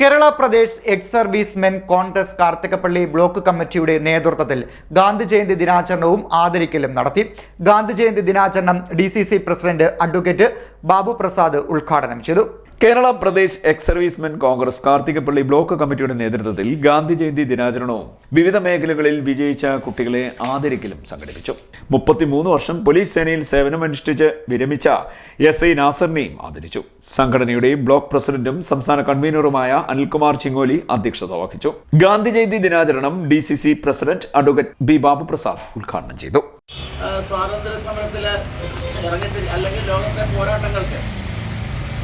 Kerala Pradesh ex service men Congress Karthikappally block കമ്മിറ്റിയുടെ നേതൃത്വത്തിൽ ഗാന്ധി ജയന്തി ദിനാചരണവും ആദരിക്കലും നടത്തി. ഗാന്ധി ജയന്തി ദിനാചരണം D president advocate Babu Prasad ഉദ്ഘാടനം ചെയ്തു. Kerala Pradesh ex servicemen Congress Karthikappally block കമ്മിറ്റിയുടെ നേതൃത്വത്തിൽ ഗാന്ധി ജയന്തി ദിനാചരണവും വിവിധ മേഖലകളിൽ വിജയിച്ച കുട്ടികളെ ആദരിക്കലും സംഘടിപ്പിച്ചു. മുപ്പത്തിമൂന്ന് വർഷം പോലീസ് സേനയിൽ സേവനമനുഷ്ഠിച്ച് വിരമിച്ച എസ് ഐ നാസറിനെയും ആദരിച്ചു. സംഘടനയുടെ ബ്ലോക്ക് പ്രസിഡന്റും സംസ്ഥാന കൺവീനറുമായ അനിൽകുമാർ ചിങ്ങോലി അധ്യക്ഷത വഹിച്ചു. ഗാന്ധി ജയന്തി ദിനാചരണം D C C president advocate B Babu Prasad ഉദ്ഘാടനം ചെയ്തു. സ്വാതന്ത്ര്യ സമരത്തിൽ അല്ലെങ്കിൽ ലോകത്തെ പോരാട്ടങ്ങൾക്ക്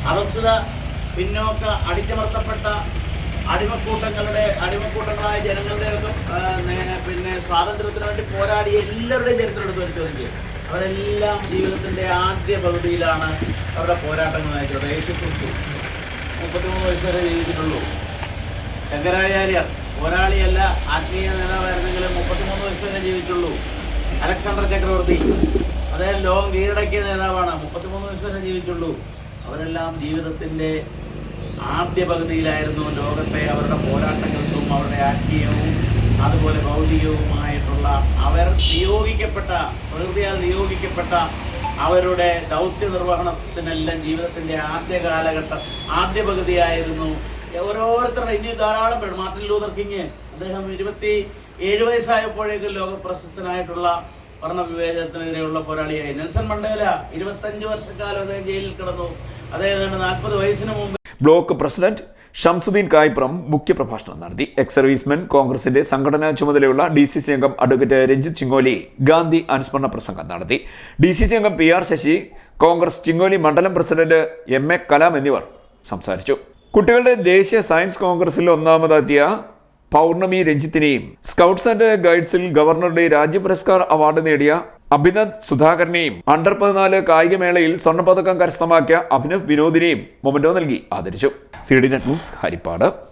അറസ്റ്റിത പിന്നോക്ക അടിച്ചമർത്തപ്പെട്ട അടിമക്കൂട്ടങ്ങളുടെ അടിമക്കൂട്ടങ്ങളായ നേ- പിന്നെ സ്വാതന്ത്ര്യത്തിന് വേണ്ടി പോരാടിയ എല്ലാവരുടെയും ചരിത്രം എടുത്ത് അവരെല്ലാം ജീവിതത്തിന്റെ ആദ്യ പകുതിയിലാണ് അവരുടെ പോരാട്ടങ്ങൾ നയിച്ചത്. യേശു ക്രിസ്തു മുപ്പത്തിമൂന്ന് വയസ്സ് വരെ ജീവിച്ചിട്ടുള്ളൂ. ശങ്കരാചാര്യർ പോരാളിയല്ല ആത്മീയ നേതാവായിരുന്നെങ്കിലും മുപ്പത്തിമൂന്ന് വയസ്സ് വരെ ജീവിച്ചുള്ളൂ അലക്സാണ്ടർ ചക്രവർത്തി. അദ്ദേഹം ലോകം കീഴടക്കിയ നേതാവാണ്. മുപ്പത്തിമൂന്ന് വയസ്സ് വരെ ജീവിച്ചുള്ളൂ അവരെല്ലാം ജീവിതത്തിന്റെ ആദ്യ പകുതിയിലായിരുന്നു ലോകത്തെ അവരുടെ പോരാട്ടങ്ങൾക്കും അവരുടെ ആത്മീയവും അതുപോലെ ഭൗതികവുമായിട്ടുള്ള അവർ നിയോഗിക്കപ്പെട്ട പ്രകൃതിയാൽ നിയോഗിക്കപ്പെട്ട അവരുടെ ദൗത്യ നിർവഹണത്തിനെല്ലാം ജീവിതത്തിന്റെ ആദ്യ കാലഘട്ടം ആദ്യ പകുതിയായിരുന്നു. ഓരോരുത്തരുടെ ഇനി ധാരാളം പേര് മാർട്ടിൻ ലൂതർ കിങ് അദ്ദേഹം ഇരുപത്തി ഏഴ് വയസ്സായപ്പോഴേക്കും ലോക പ്രശസ്തനായിട്ടുള്ള വർണ വിവേചനത്തിനെതിരെയുള്ള പോരാളിയായി നെൽസൺ മണ്ടേല ഇരുപത്തഞ്ച് വർഷക്കാലം അദ്ദേഹം ജയിലിൽ കിടന്നു. അദ്ദേഹം നാൽപ്പത് വയസ്സിന് മുമ്പ് ബ്ലോക്ക് പ്രസിഡന്റ് ഷംസുദ്ദീൻ കായ്പുറം മുഖ്യപ്രഭാഷണം നടത്തി. എക്സ് സർവീസ്മെൻ കോൺഗ്രസിന്റെ സംഘടനാ ചുമതലയുള്ള ഡി സി സി അംഗം അഡ്വക്കേറ്റ് രഞ്ജിത്ത് ചിങ്ങോലി ഗാന്ധി അനുസ്മരണ പ്രസംഗം നടത്തി. ഡി സി സി അംഗം പി ആർ ശശി കോൺഗ്രസ് ചിങ്ങോലി മണ്ഡലം പ്രസിഡന്റ് എം എ കലാം എന്നിവർ സംസാരിച്ചു. കുട്ടികളുടെ ദേശീയ സയൻസ് കോൺഗ്രസിൽ ഒന്നാമതെത്തിയ പൗർണമി രഞ്ജിത്തിനെയും സ്കൗട്ട്സ് ആൻഡ് ഗൈഡ്സിൽ ഗവർണറുടെ രാജ്യ പുരസ്കാർ അവാർഡ് നേടിയ അഭിനന്ദ് സുധാകരനെയും അണ്ടർ പതിനാല് കായികമേളയിൽ സ്വർണപതക്കം കരസ്ഥമാക്കിയ അഭിനവ് വിനോദിനെയും മൊമന്റോ നൽകി ആദരിച്ചു. C D net news Haripad.